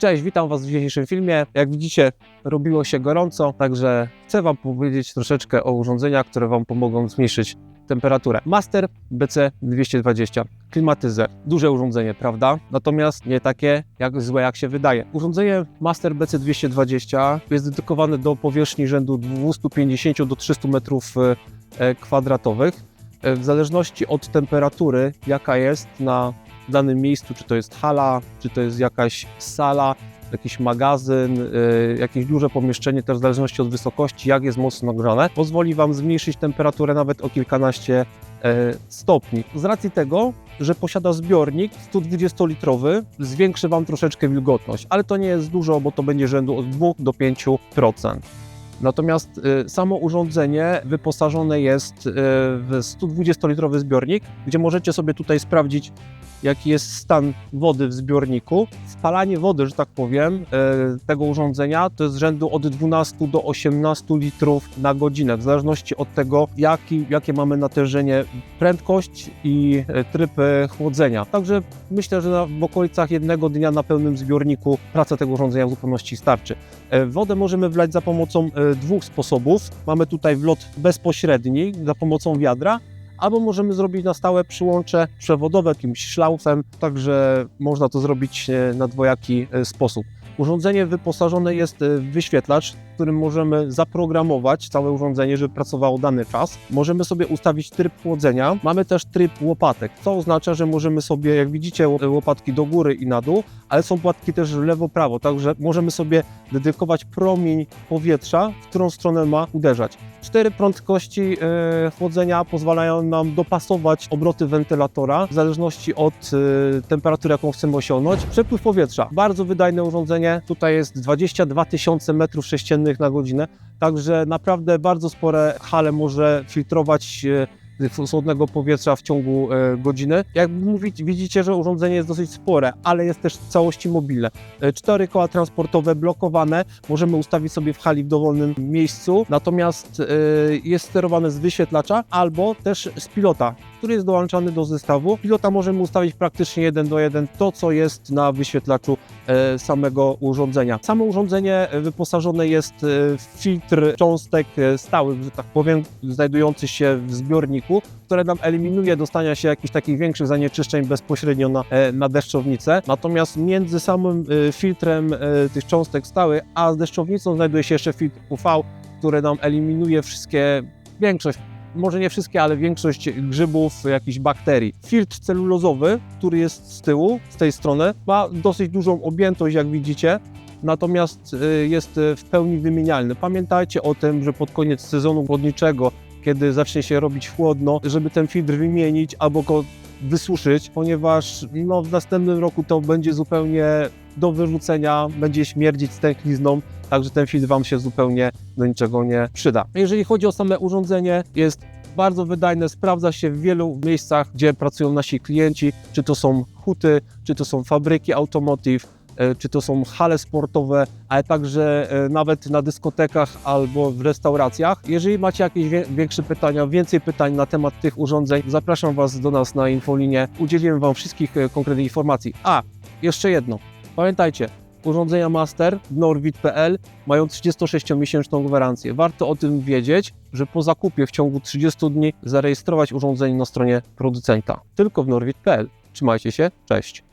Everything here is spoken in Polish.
Cześć, witam Was w dzisiejszym filmie. Jak widzicie, robiło się gorąco, także chcę Wam powiedzieć troszeczkę o urządzeniach, które Wam pomogą zmniejszyć temperaturę. Master BC220, klimatyzer. Duże urządzenie, prawda? Natomiast nie takie jak złe, jak się wydaje. Urządzenie Master BC220 jest dedykowane do powierzchni rzędu 250 do 300 metrów e, kwadratowych. E, W zależności od temperatury, jaka jest na danym miejscu, czy to jest hala, czy to jest jakaś sala, jakiś magazyn, y, jakieś duże pomieszczenie, też w zależności od wysokości, jak jest mocno grzane, pozwoli Wam zmniejszyć temperaturę nawet o kilkanaście e, stopni. Z racji tego, że posiada zbiornik 120-litrowy, zwiększy Wam troszeczkę wilgotność, ale to nie jest dużo, bo to będzie rzędu od 2 do 5%. Natomiast y, samo urządzenie wyposażone jest y, w 120-litrowy zbiornik, gdzie możecie sobie tutaj sprawdzić, jaki jest stan wody w zbiorniku. Spalanie wody, że tak powiem, y, tego urządzenia to jest rzędu od 12 do 18 litrów na godzinę, w zależności od tego, jaki, jakie mamy natężenie, prędkość i tryb chłodzenia. Także myślę, że w okolicach jednego dnia na pełnym zbiorniku praca tego urządzenia w zupełności starczy. Wodę możemy wlać za pomocą dwóch sposobów. Mamy tutaj wlot bezpośredni za pomocą wiadra, albo możemy zrobić na stałe przyłącze przewodowe jakimś szlaufem, także można to zrobić e, na dwojaki e, sposób. Urządzenie wyposażone jest e, w wyświetlacz, w którym możemy zaprogramować całe urządzenie, żeby pracowało dany czas. Możemy sobie ustawić tryb chłodzenia. Mamy też tryb łopatek, co oznacza, że możemy sobie, jak widzicie, ł- łopatki do góry i na dół, ale są łopatki też lewo-prawo, także możemy sobie dedykować promień powietrza, w którą stronę ma uderzać. Cztery prędkości e, chłodzenia pozwalają nam dopasować obroty wentylatora w zależności od e, temperatury, jaką chcemy osiągnąć. Przepływ powietrza, bardzo wydajne urządzenie. Tutaj jest 22 tysiące metrów sześciennych na godzinę, także naprawdę bardzo spore hale może filtrować e, chłodnego powietrza w ciągu e, godziny. Jak mówić, widzicie, że urządzenie jest dosyć spore, ale jest też w całości mobilne. E, Cztery koła transportowe blokowane możemy ustawić sobie w hali w dowolnym miejscu, natomiast jest sterowane z wyświetlacza albo też z pilota, który jest dołączany do zestawu. Pilota możemy ustawić praktycznie jeden do jeden to, co jest na wyświetlaczu e, samego urządzenia. Samo urządzenie e, wyposażone jest e, w filtr cząstek stałych, że tak powiem, znajdujący się w zbiorniku, które nam eliminuje dostania się jakichś takich większych zanieczyszczeń bezpośrednio na, na deszczownicę. Natomiast między samym filtrem tych cząstek stałych, a deszczownicą znajduje się jeszcze filtr UV, który nam eliminuje wszystkie, większość może nie wszystkie, ale większość grzybów, jakichś bakterii. Filtr celulozowy, który jest z tyłu, z tej strony, ma dosyć dużą objętość, jak widzicie, natomiast y, jest y, w pełni wymienialny. Pamiętajcie o tym, że pod koniec sezonu chłodniczego, kiedy zacznie się robić chłodno, żeby ten filtr wymienić albo go wysuszyć, ponieważ no, w następnym roku to będzie zupełnie do wyrzucenia, będzie śmierdzić stęchlizną, także ten filtr Wam się zupełnie do niczego nie przyda. Jeżeli chodzi o same urządzenie, jest bardzo wydajne, sprawdza się w wielu miejscach, gdzie pracują nasi klienci, czy to są huty, czy to są fabryki automotive, czy to są hale sportowe, ale także e, nawet na dyskotekach albo w restauracjach. Jeżeli macie jakieś większe pytania, więcej pytań na temat tych urządzeń, zapraszam Was do nas na infolinię. Udzielimy Wam wszystkich e, konkretnych informacji. A, jeszcze jedno. Pamiętajcie, urządzenia Master w norwid.pl mają 36-miesięczną gwarancję. Warto o tym wiedzieć, że po zakupie w ciągu 30 dni zarejestrować urządzenie na stronie producenta. Tylko w norwid.pl. Trzymajcie się, cześć.